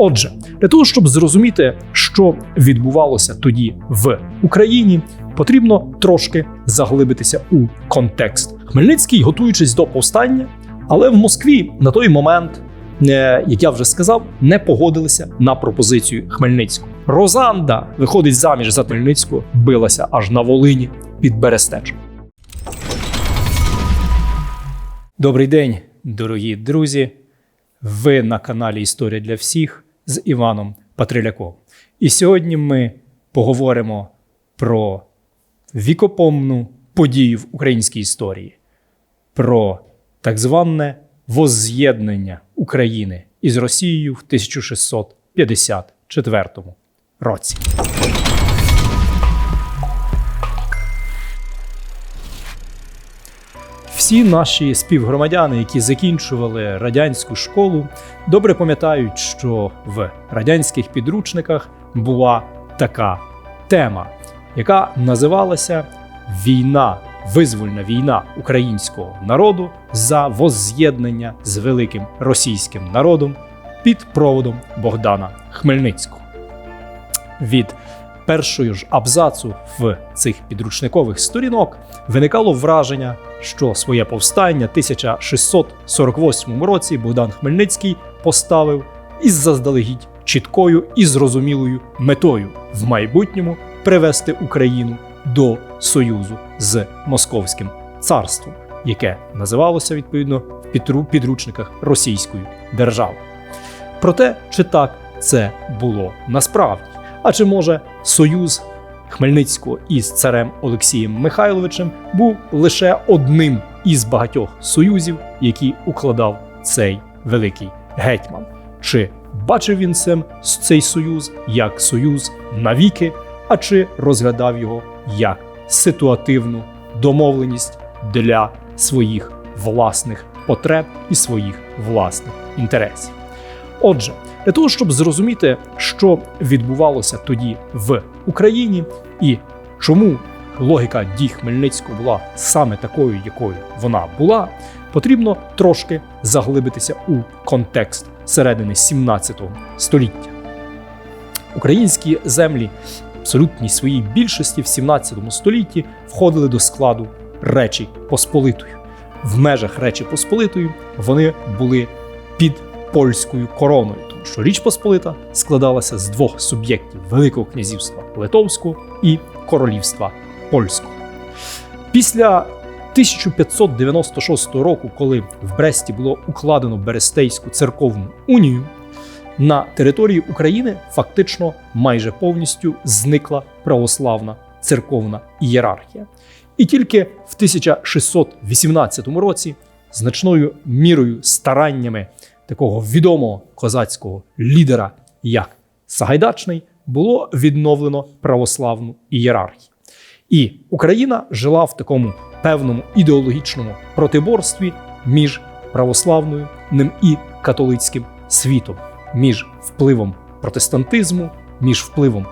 Отже, для того, щоб зрозуміти, що відбувалося тоді в Україні, потрібно трошки заглибитися у контекст. Хмельницький, готуючись до повстання, але в Москві на той момент, е, як я вже сказав, не погодилися на пропозицію Хмельницького. Розанда виходить заміж за Хмельницького, билася аж на Волині під Берестечем. Добрий день, дорогі друзі. Ви на каналі Історія для всіх з Іваном Патриляком. І сьогодні ми поговоримо про вікопомну подію в українській історії, про так зване возз'єднання України із Росією в 1654 році. Всі наші співгромадяни, які закінчували радянську школу, добре пам'ятають, що в радянських підручниках була така тема, яка називалася Війна, визвольна війна українського народу за возз'єднання з великим російським народом під проводом Богдана Хмельницького. Від першої ж абзацу в цих підручникових сторінок виникало враження, що своє повстання 1648 році Богдан Хмельницький поставив із заздалегідь чіткою і зрозумілою метою в майбутньому привести Україну до союзу з Московським царством, яке називалося відповідно в підру- підручниках Російською державою. Проте, чи так це було насправді? А чи може союз Хмельницького із царем Олексієм Михайловичем був лише одним із багатьох союзів, які укладав цей великий гетьман? Чи бачив він цим цей союз як союз навіки, а чи розглядав його як ситуативну домовленість для своїх власних потреб і своїх власних інтересів? Отже, для того, щоб зрозуміти, що відбувалося тоді в Україні і чому логіка дій Хмельницького була саме такою, якою вона була, потрібно трошки заглибитися у контекст середини 17 століття. Українські землі в абсолютній своїй більшості в 17 столітті входили до складу Речі Посполитої. В межах Речі Посполитої вони були під польською короною, що Річ Посполита складалася з двох суб'єктів Великого князівства Литовського і Королівства Польського. Після 1596 року, коли в Бресті було укладено Берестейську церковну унію, на території України фактично майже повністю зникла православна церковна ієрархія. І тільки в 1618 році значною мірою стараннями такого відомого козацького лідера, як Сагайдачний, було відновлено православну ієрархію. І Україна жила в такому певному ідеологічному протиборстві між православною ним і католицьким світом, між впливом протестантизму, між впливом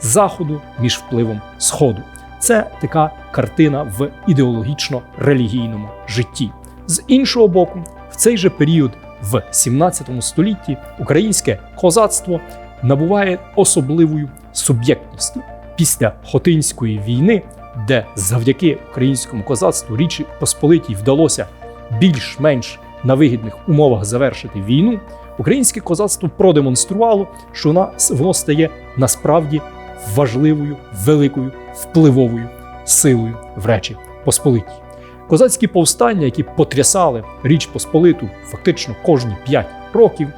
Заходу, між впливом Сходу. Це така картина в ідеологічно-релігійному житті. З іншого боку, в цей же період в 17 столітті українське козацтво набуває особливою суб'єктністю після Хотинської війни, де завдяки українському козацтву Річі Посполитій вдалося більш-менш на вигідних умовах завершити війну. Українське козацтво продемонструвало, що воно стає насправді важливою, великою, впливовою силою в Речі Посполитій. Козацькі повстання, які потрясали Річ Посполиту фактично кожні 5 років,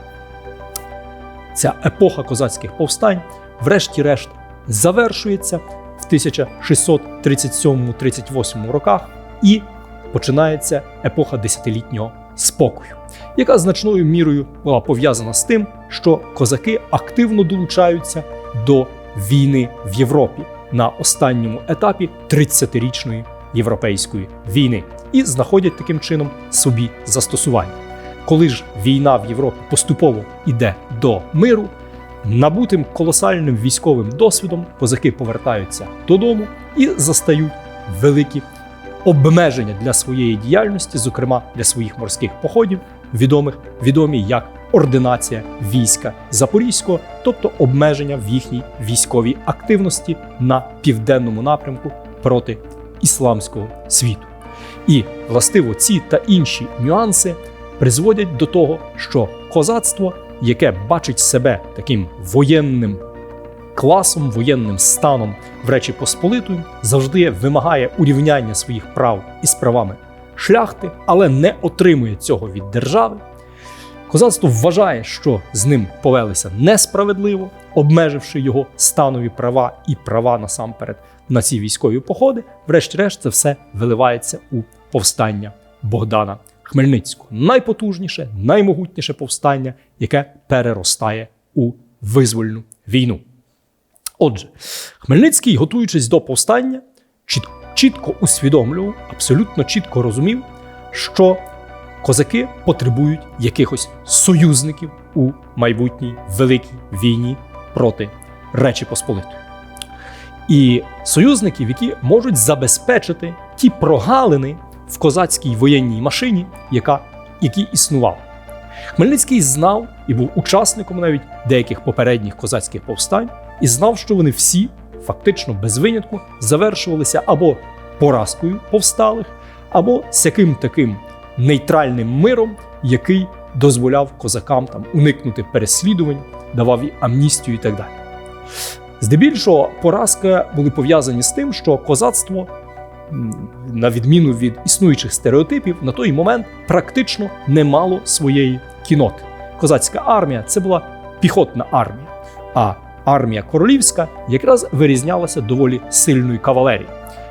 ця епоха козацьких повстань, врешті-решт, завершується в 1637-38 роках і починається епоха десятилітнього спокою, яка значною мірою була пов'язана з тим, що козаки активно долучаються до війни в Європі на останньому етапі 30-річної європейської війни і знаходять таким чином собі застосування. Коли ж війна в Європі поступово йде до миру, набутим колосальним військовим досвідом козаки повертаються додому і застають великі обмеження для своєї діяльності, зокрема для своїх морських походів, відомих відомі як ординація війська Запорізького, тобто обмеження в їхній військовій активності на південному напрямку проти ісламського світу. І властиво ці та інші нюанси призводять до того, що козацтво, яке бачить себе таким воєнним класом, воєнним станом в Речі Посполитої, завжди вимагає урівняння своїх прав із правами шляхти, але не отримує цього від держави. Козацтво вважає, що з ним повелися несправедливо, обмеживши його станові права і права насамперед на ці військові походи. Врешті-решт, це все виливається у повстання Богдана Хмельницького. Найпотужніше, наймогутніше повстання, яке переростає у визвольну війну. Отже, Хмельницький, готуючись до повстання, чітко, усвідомлював, абсолютно чітко розумів, що козаки потребують якихось союзників у майбутній великій війні проти Речі Посполитої. І союзників, які можуть забезпечити ті прогалини в козацькій воєнній машині, яка, які існували. Хмельницький знав і був учасником навіть деяких попередніх козацьких повстань, і знав, що вони всі, фактично без винятку, завершувалися або поразкою повсталих, або сяким таким нейтральним миром, який дозволяв козакам там уникнути переслідувань, давав і амністію і так далі. Здебільшого поразки були пов'язані з тим, що козацтво, на відміну від існуючих стереотипів, на той момент практично не мало своєї кіноти. Козацька армія це була піхотна армія, а армія королівська якраз вирізнялася доволі сильною кавалерією.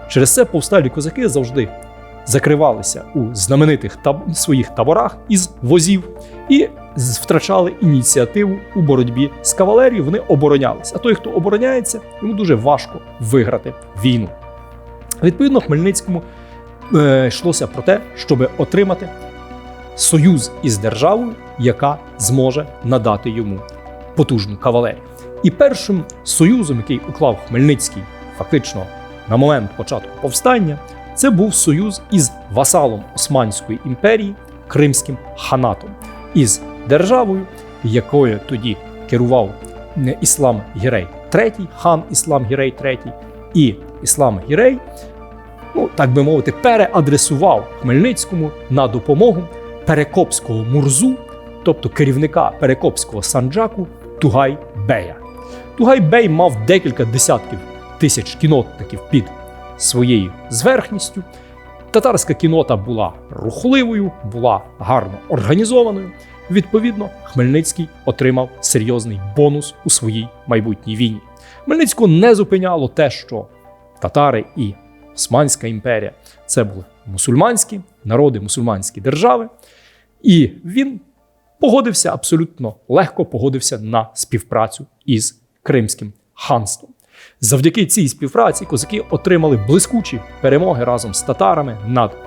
Через це повсталі козаки завжди закривалися у знаменитих таб- своїх таборах із возів і втрачали ініціативу у боротьбі з кавалерією. Вони оборонялися. А той, хто обороняється, йому дуже важко виграти війну. Відповідно, Хмельницькому е, йшлося про те, щоб отримати союз із державою, яка зможе надати йому потужну кавалерію. І першим союзом, який уклав Хмельницький, фактично на момент початку повстання, це був союз із васалом Османської імперії Кримським ханатом, із державою, якою тоді керував Іслам Гірей III, хан Іслам Гірей III, і Іслам Гірей, ну так би мовити, переадресував Хмельницькому на допомогу Перекопського Мурзу, тобто керівника Перекопського санджаку Тугай Бея. Тугай Бей мав декілька десятків тисяч кінотників під своєю зверхністю. Татарська кінота була рухливою, була гарно організованою. Відповідно, Хмельницький отримав серйозний бонус у своїй майбутній війні. Хмельницького не зупиняло те, що татари і Османська імперія це були мусульманські народи, мусульманські держави, і він погодився абсолютно легко погодився на співпрацю із Кримським ханством. Завдяки цій співпраці козаки отримали блискучі перемоги разом з татарами над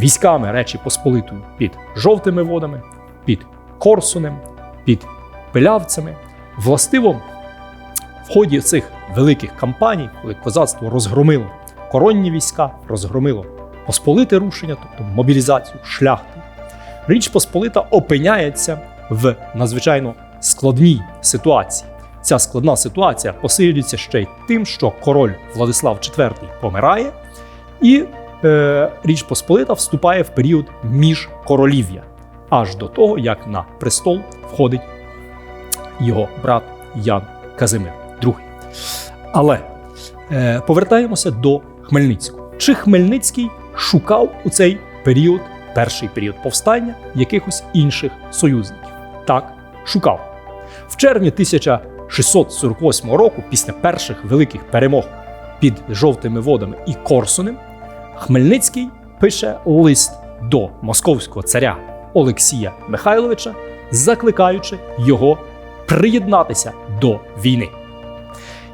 військами Речі Посполитої під жовтими водами, під Корсунем, під Пилявцями. Властиво, в ході цих великих кампаній, коли козацтво розгромило коронні війська, розгромило посполите рушення, тобто мобілізацію шляхти, Річ Посполита опиняється в надзвичайно складній ситуації. Ця складна ситуація посилюється ще й тим, що король Владислав IV помирає, і е, Річ Посполита вступає в період міжкоролів'я, аж до того, як на престол входить його брат Ян Казимир II. Але е, повертаємося до Хмельницького. Чи Хмельницький шукав у цей період, перший період повстання, якихось інших союзників? Так, шукав. В червні 1648 року, після перших великих перемог під жовтими водами і Корсунем, Хмельницький пише лист до московського царя Олексія Михайловича, закликаючи його приєднатися до війни.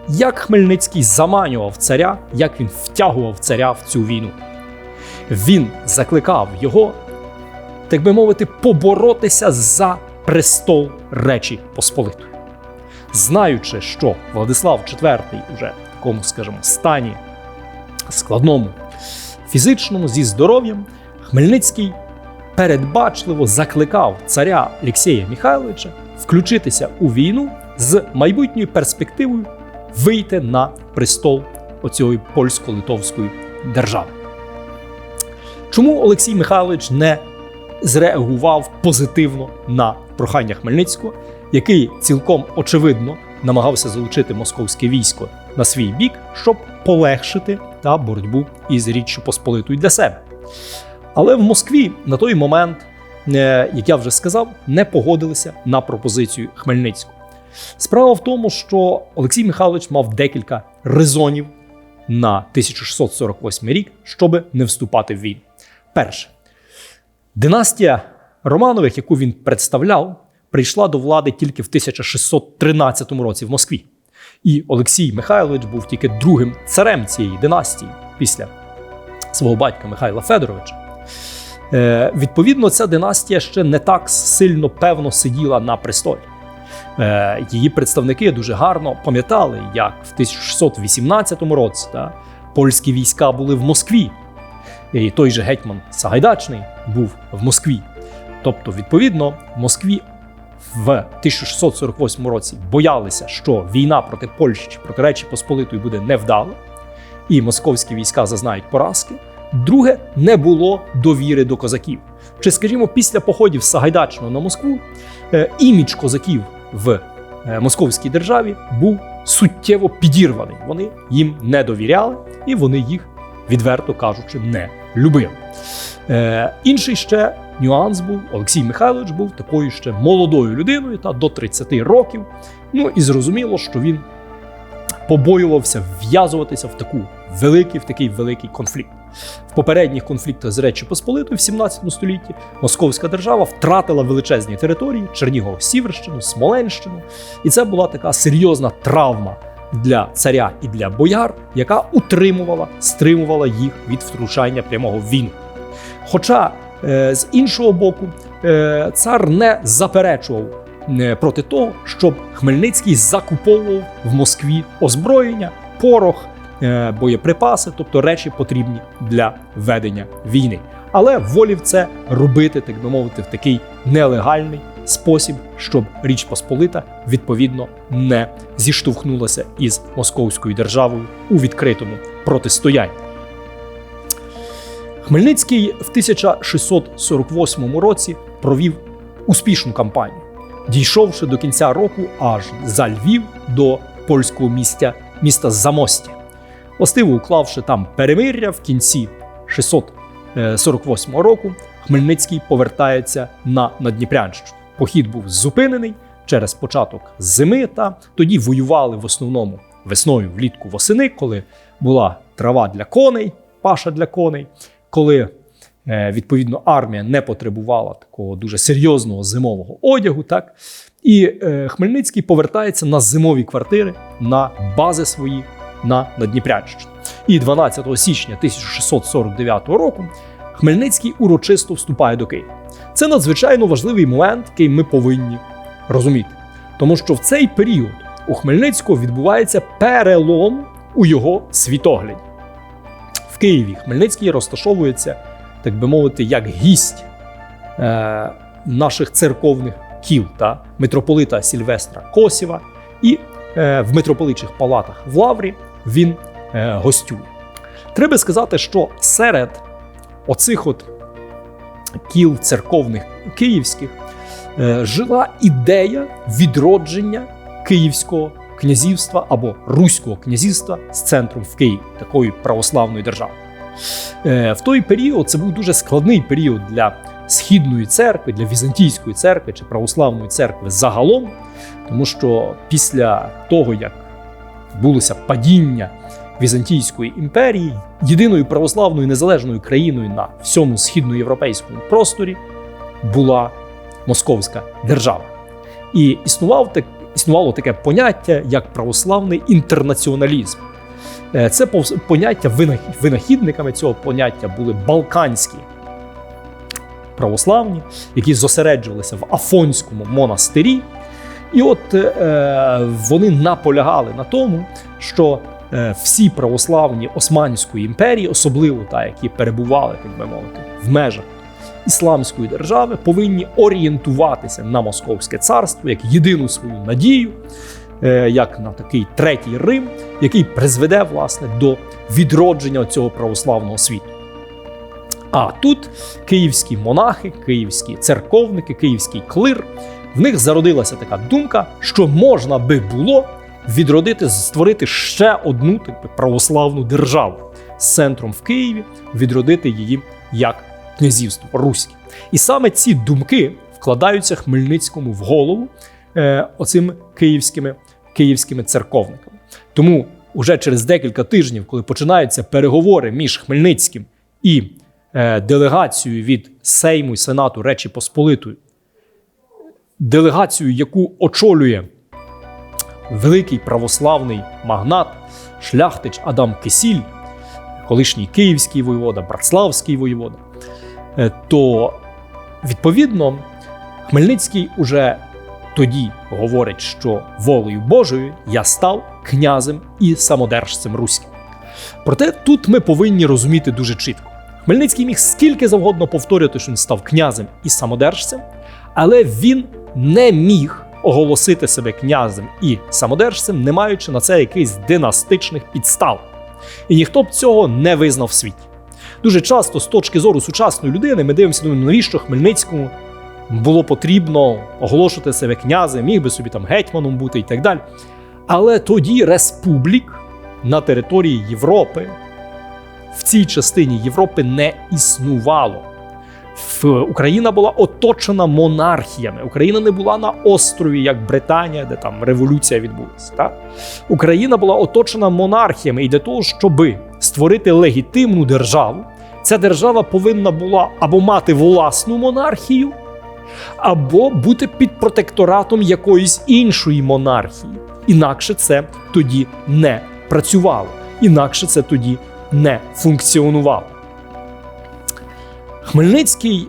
Як Хмельницький заманював царя, як він втягував царя в цю війну. Він закликав його, так би мовити, поборотися за престол Речі Посполитої. Знаючи, що Владислав IV уже в такому, скажімо, стані складному фізичному зі здоров'ям, Хмельницький передбачливо закликав царя Олексія Михайловича включитися у війну з майбутньою перспективою вийти на престол оцієї польсько-литовської держави. Чому Олексій Михайлович не зреагував позитивно на прохання Хмельницького, який цілком очевидно намагався залучити московське військо на свій бік, щоб полегшити та боротьбу із Річчю Посполитою для себе. Але в Москві на той момент, е, як я вже сказав, не погодилися на пропозицію Хмельницького. Справа в тому, що Олексій Михайлович мав декілька резонів на 1648 рік, щоб не вступати в війну. Перше, династія Романових, яку він представляв, прийшла до влади тільки в 1613 році в Москві. І Олексій Михайлович був тільки другим царем цієї династії після свого батька Михайла Федоровича. Е, відповідно, ця династія ще не так сильно певно сиділа на престолі. Е, її представники дуже гарно пам'ятали, як в 1618 році та, польські війська були в Москві. І той же гетьман Сагайдачний був в Москві. Тобто, відповідно, в Москві в 1648 році боялися, що війна проти Польщі чи проти Речі Посполитої буде невдала, і московські війська зазнають поразки. Друге, не було довіри до козаків. Чи, скажімо, після походів Сагайдачного на Москву е, імідж козаків в е, московській державі був суттєво підірваний. Вони їм не довіряли, і вони їх, відверто кажучи, не любили. Е, інший ще нюанс був: Олексій Михайлович був такою ще молодою людиною та до 30 років. Ну і зрозуміло, що він побоювався вв'язуватися в таку великий, в такий великий конфлікт. В попередніх конфліктах з Речі Посполитою в 17 столітті Московська держава втратила величезні території Чернігов, Сіверщину, Смоленщину. І це була така серйозна травма для царя і для бояр, яка утримувала, стримувала їх від втручання прямого війну. Хоча з іншого боку, е, цар не заперечував е, проти того, щоб Хмельницький закуповував в Москві озброєння, порох, е, боєприпаси, тобто речі потрібні для ведення війни. Але волів це робити, так би мовити, в такий нелегальний спосіб, щоб Річ Посполита відповідно не зіштовхнулася із московською державою у відкритому протистоянні. Хмельницький в 1648 році провів успішну кампанію, дійшовши до кінця року аж за Львів до польського містя міста Замостя, властиво уклавши там перемир'я в кінці 648 року. Хмельницький повертається на Надніпрянщину. Похід був зупинений через початок зими. Та тоді воювали в основному весною, влітку восени, коли була трава для коней, паша для коней коли е, відповідно армія не потребувала такого дуже серйозного зимового одягу, так і е, Хмельницький повертається на зимові квартири на бази свої на Надніпрянщину. І 12 січня 1649 року Хмельницький урочисто вступає до Києва. Це надзвичайно важливий момент, який ми повинні розуміти, тому що в цей період у Хмельницького відбувається перелом у його світогляді. Києві Хмельницький розташовується, так би мовити, як гість е, наших церковних кіл та митрополита Сільвестра Косєва, і е, в митрополичих палатах в Лаврі він е, гостює. Треба сказати, що серед оцих от кіл церковних київських е, жила ідея відродження київського князівства або Руського князівства з центром в Києві, такої православної держави. Е, В той період це був дуже складний період для східної церкви, для Візантійської церкви чи православної церкви загалом, тому що після того, як булося падіння Візантійської імперії, єдиною православною незалежною країною на всьому східноєвропейському просторі була Московська держава. І існував так, існувало таке поняття, як православний інтернаціоналізм. Е, Це поняття винахідниками цього поняття були балканські православні, які зосереджувалися в Афонському монастирі. І от е, вони наполягали на тому, що е, всі православні Османської імперії, особливо та, які перебували, так би мовити, в межах ісламської держави повинні орієнтуватися на Московське царство як єдину свою надію, е, як на такий третій Рим, який призведе власне до відродження цього православного світу. А тут київські монахи, київські церковники, київський клир. В них зародилася така думка, що можна би було відродити, створити ще одну так, православну державу з центром в Києві, відродити її як князівство руське. І саме ці думки вкладаються Хмельницькому в голову е, оцими київськими, київськими церковниками. Тому уже через декілька тижнів, коли починаються переговори між Хмельницьким і е, делегацією від Сейму і Сенату Речі Посполитої, делегацію, яку очолює великий православний магнат, шляхтич Адам Кисіль, колишній київський воєвода, братславський воєвода, то відповідно Хмельницький уже тоді говорить, що волею Божою я став князем і самодержцем руським. Проте тут ми повинні розуміти дуже чітко. Хмельницький міг скільки завгодно повторювати, що він став князем і самодержцем, але він не міг оголосити себе князем і самодержцем, не маючи на це якихось династичних підстав. І ніхто б цього не визнав в світі. Дуже часто, з точки зору сучасної людини, ми дивимося, думаємо, навіщо Хмельницькому було потрібно оголошувати себе князем, міг би собі там гетьманом бути і так далі. Але тоді республік на території Європи, в цій частині Європи не існувало. Україна була оточена монархіями. Україна не була на острові, як Британія, де там революція відбулася. Так? Україна була оточена монархіями, і для того, щоб створити легітимну державу, ця держава повинна була або мати власну монархію, або бути під протекторатом якоїсь іншої монархії. Інакше це тоді не працювало, інакше це тоді не функціонувало. Хмельницький,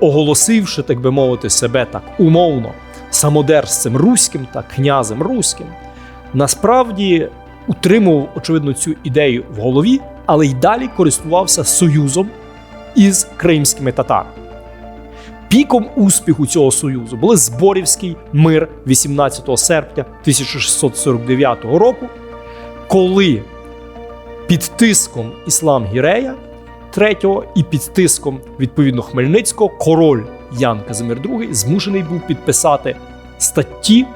оголосивши, так би мовити, себе так умовно самодержцем руським та князем руським, насправді утримував, очевидно, цю ідею в голові, але й далі користувався союзом із кримськими татарами. Піком успіху цього союзу були Зборівський мир 18 серпня 1649 року, коли під тиском іслам Гірея III і під тиском відповідно Хмельницького король Ян Казимир II змушений був підписати статті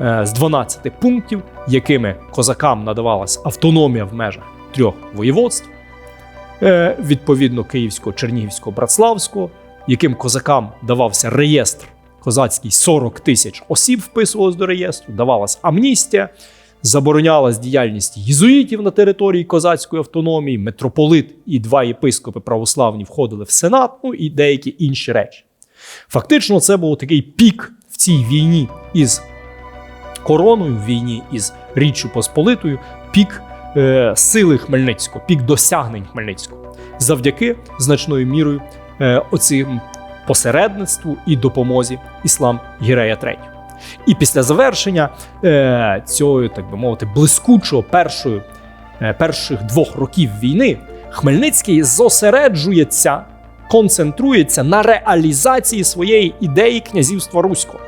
з 12 пунктів, якими козакам надавалась автономія в межах трьох воєводств, е, відповідно Київського, Чернігівського, Братславського, яким козакам давався реєстр козацький 40 тисяч осіб вписувалось до реєстру, давалась амністія заборонялась діяльність єзуїтів на території козацької автономії, митрополит і два єпископи православні входили в сенат, ну і деякі інші речі. Фактично, це був такий пік в цій війні із короною, в війні із Річчю Посполитою, пік е, сили Хмельницького, пік досягнень Хмельницького, завдяки значною мірою е, оцим посередництву і допомозі іслам Гірея III. І після завершення е, цього, так би мовити, блискучого першої, е, перших двох років війни Хмельницький зосереджується, концентрується на реалізації своєї ідеї князівства Руського,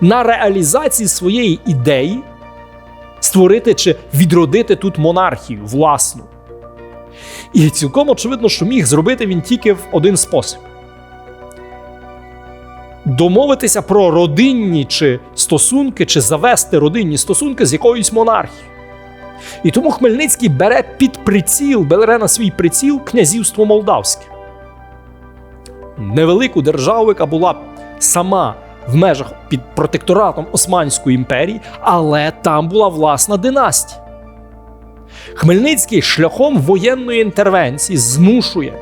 на реалізації своєї ідеї створити чи відродити тут монархію власну. І цілком очевидно, що міг зробити він тільки в один спосіб домовитися про родинні чи стосунки, чи завести родинні стосунки з якоюсь монархією. І тому Хмельницький бере під приціл, бере на свій приціл князівство Молдавське. Невелику державу, яка була сама в межах під протекторатом Османської імперії, але там була власна династія. Хмельницький шляхом воєнної інтервенції змушує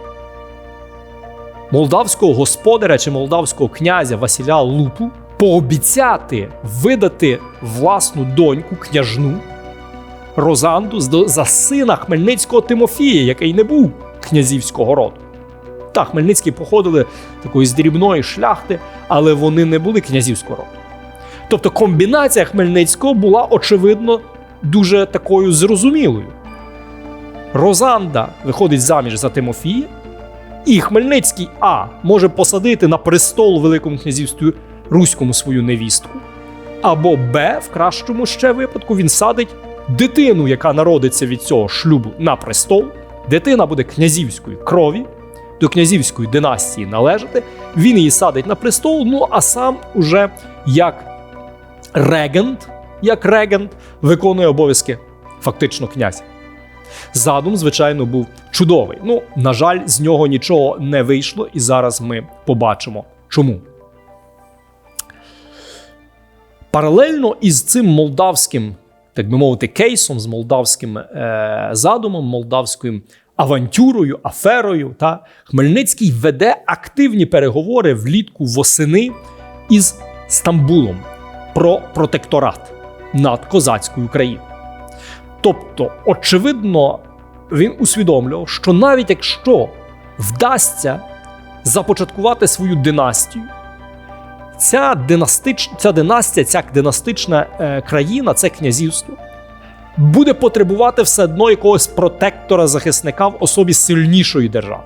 молдавського господаря чи молдавського князя Василя Лупу пообіцяти видати власну доньку княжну Розанду за сина Хмельницького Тимофія, який не був князівського роду. Так, Хмельницькі походили такої з дрібної шляхти, але вони не були князівського роду. Тобто комбінація Хмельницького була, очевидно, дуже такою зрозумілою. Розанда виходить заміж за Тимофія, І Хмельницький А може посадити на престол Великому князівстві Руському свою невістку. Або Б, в кращому ще випадку, він садить дитину, яка народиться від цього шлюбу на престол. Дитина буде князівської крові, до князівської династії належати. Він її садить на престол, ну а сам уже як регент, як регент виконує обов'язки фактично князя. Задум, звичайно, був чудовий. Ну, на жаль, з нього нічого не вийшло, і зараз ми побачимо, чому. Паралельно із цим молдавським, так би мовити, кейсом, з молдавським е, задумом, молдавською авантюрою, аферою, та Хмельницький веде активні переговори влітку восени із Стамбулом про протекторат над козацькою країною. Тобто, очевидно, він усвідомлював, що навіть якщо вдасться започаткувати свою династію, ця, династич, ця династія, ця династична е, країна, це князівство, буде потребувати все одно якогось протектора захисника в особі сильнішої держави.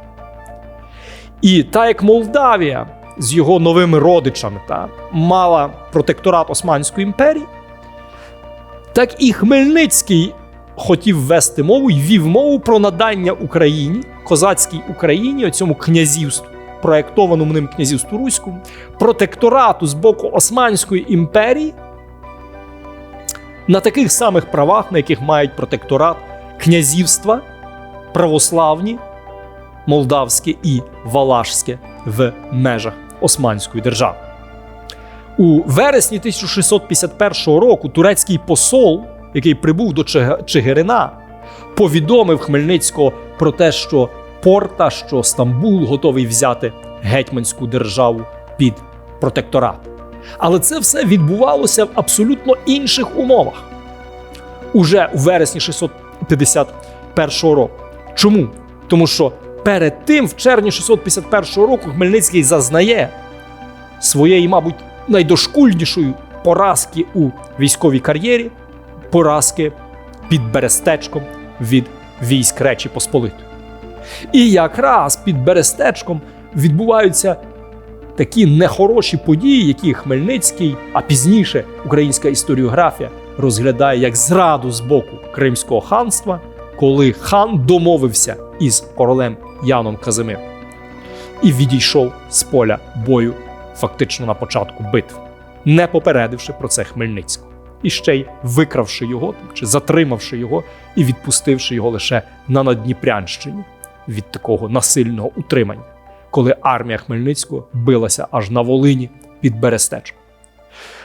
І так як Молдавія з його новими родичами та, мала протекторат Османської імперії, так і Хмельницький хотів ввести мову і вів мову про надання Україні, козацькій Україні, цьому князівству, проєктованому ним князівству Руському, протекторату з боку Османської імперії на таких самих правах, на яких мають протекторат князівства православні, молдавське і валашське в межах Османської держави. У вересні 1651 року турецький посол, який прибув до Чигирина, повідомив Хмельницького про те, що Порта, що Стамбул готовий взяти гетьманську державу під протекторат. Але це все відбувалося в абсолютно інших умовах. Уже у вересні 651 року. Чому? Тому що перед тим, в червні 651 року, Хмельницький зазнає своєї, мабуть, найдошкульнішої поразки у військовій кар'єрі, поразки під Берестечком від військ Речі Посполитої. І якраз під Берестечком відбуваються такі нехороші події, які Хмельницький, а пізніше українська історіографія розглядає як зраду з боку Кримського ханства, коли хан домовився із королем Яном Казимиром і відійшов з поля бою фактично на початку битви, не попередивши про це Хмельницького. І ще й викравши його, чи затримавши його і відпустивши його лише на Надніпрянщині від такого насильного утримання, коли армія Хмельницького билася аж на Волині під Берестечком.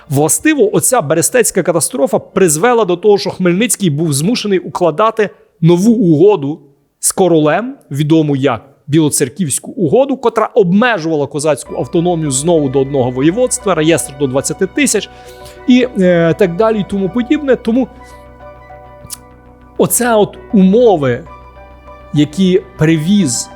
Властиво, оця Берестецька катастрофа призвела до того, що Хмельницький був змушений укладати нову угоду з королем, відому як Білоцерківську угоду, котра обмежувала козацьку автономію знову до одного воєводства, реєстр до 20 тисяч і е, так далі, і тому подібне. Тому оце от умови, які привіз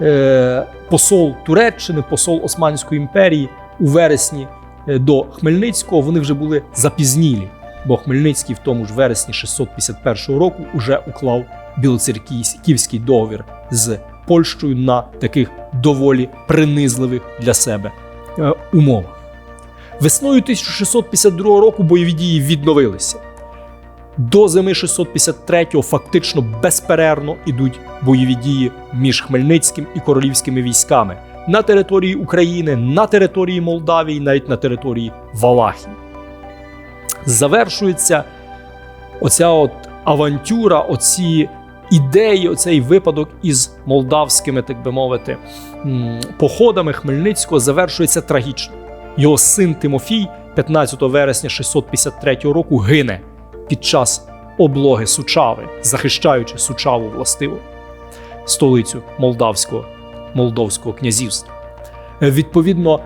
е, посол Туреччини, посол Османської імперії у вересні е, до Хмельницького, вони вже були запізнілі, бо Хмельницький в тому ж вересні 651 року уже уклав білоцерківський договір з Польщею на таких доволі принизливих для себе е, умовах. Весною 1652 року бойові дії відновилися. До зими 653-го фактично безперервно ідуть бойові дії між Хмельницьким і королівськими військами на території України, на території Молдавії, навіть на території Валахії. Завершується оця от авантюра, оці ідеї, оцей випадок із молдавськими, так би мовити, походами Хмельницького завершується трагічно. Його син Тимофій 15 вересня 653 року гине під час облоги Сучави, захищаючи Сучаву властиво, столицю Молдавського, Молдовського князівства. Відповідно,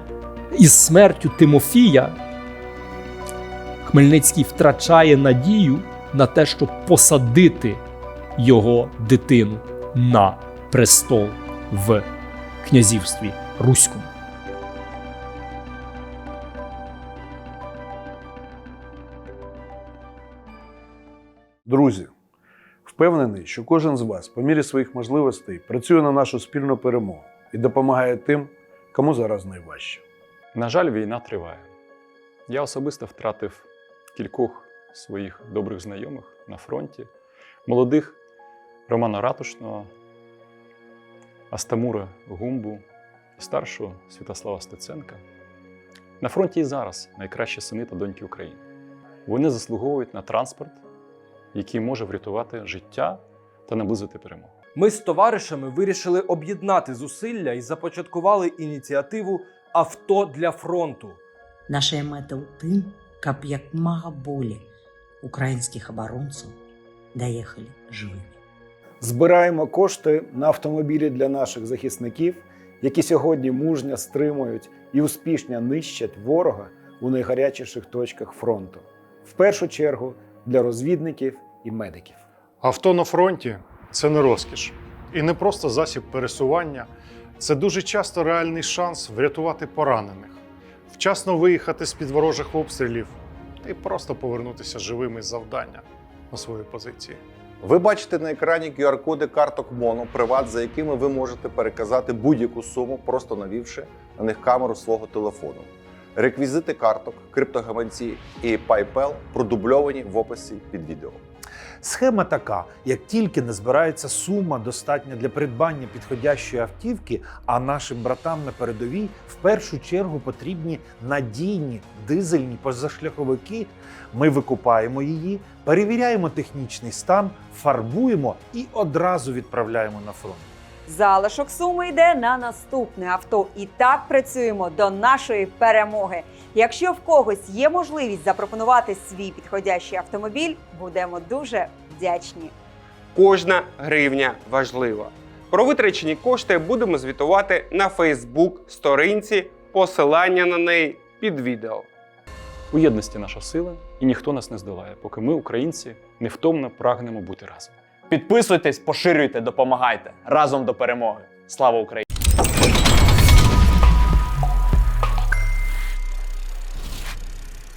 із смертю Тимофія Хмельницький втрачає надію на те, щоб посадити його дитину на престол в князівстві Руському. Друзі, впевнений, що кожен з вас, по мірі своїх можливостей, працює на нашу спільну перемогу. і допомагає тим, кому зараз найважче. На жаль, війна триває. Я особисто втратив кількох своїх добрих знайомих на фронті, молодих Романа Ратушного, Астамура Гумбу, старшого Святослава Стеценка. На фронті і зараз найкращі сини та доньки України. Вони заслуговують на транспорт, який може врятувати життя та наблизити перемогу. Ми з товаришами вирішили об'єднати зусилля і започаткували ініціативу Авто для фронту. Наша мета ў тым, каб як мага болей украінскіх абаронцаў даехалі жывымі. Збираємо кошти на автомобілі для наших захисників, які сьогодні мужньо стримують і успішно нищать ворога у найгарячіших точках фронту. В першу чергу для розвідників і медиків. Авто на фронті це не розкіш і не просто засіб пересування. Це дуже часто реальний шанс врятувати поранених, вчасно виїхати з під ворожих обстрілів і просто повернутися живими з завдання на свої позиції. Ви бачите на екрані QR-коди карток Моно, приват, за якими ви можете переказати будь-яку суму, просто навівши на них камеру свого телефону. Реквізити карток, криптогаманці і PayPal продубльовані в описі під відео. Схема така: як тільки не збирається сума достатня для придбання підходящої автівки, а нашим братам на передовій в першу чергу потрібні надійні дизельні позашляховики. Ми викупаємо її, перевіряємо технічний стан, фарбуємо і одразу відправляємо на фронт. Залишок суми йде на наступне авто. І так працюємо до нашої перемоги. Якщо в когось є можливість запропонувати свій підходящий автомобіль, будемо дуже вдячні. Кожна гривня важлива. Про витрачені кошти будемо звітувати на Фейсбук сторінці, посилання на неї під відео. У єдності наша сила, і ніхто нас не здолає, поки ми, українці, невтомно прагнемо бути разом. Підписуйтесь, поширюйте, допомагайте разом до перемоги. Слава Україні!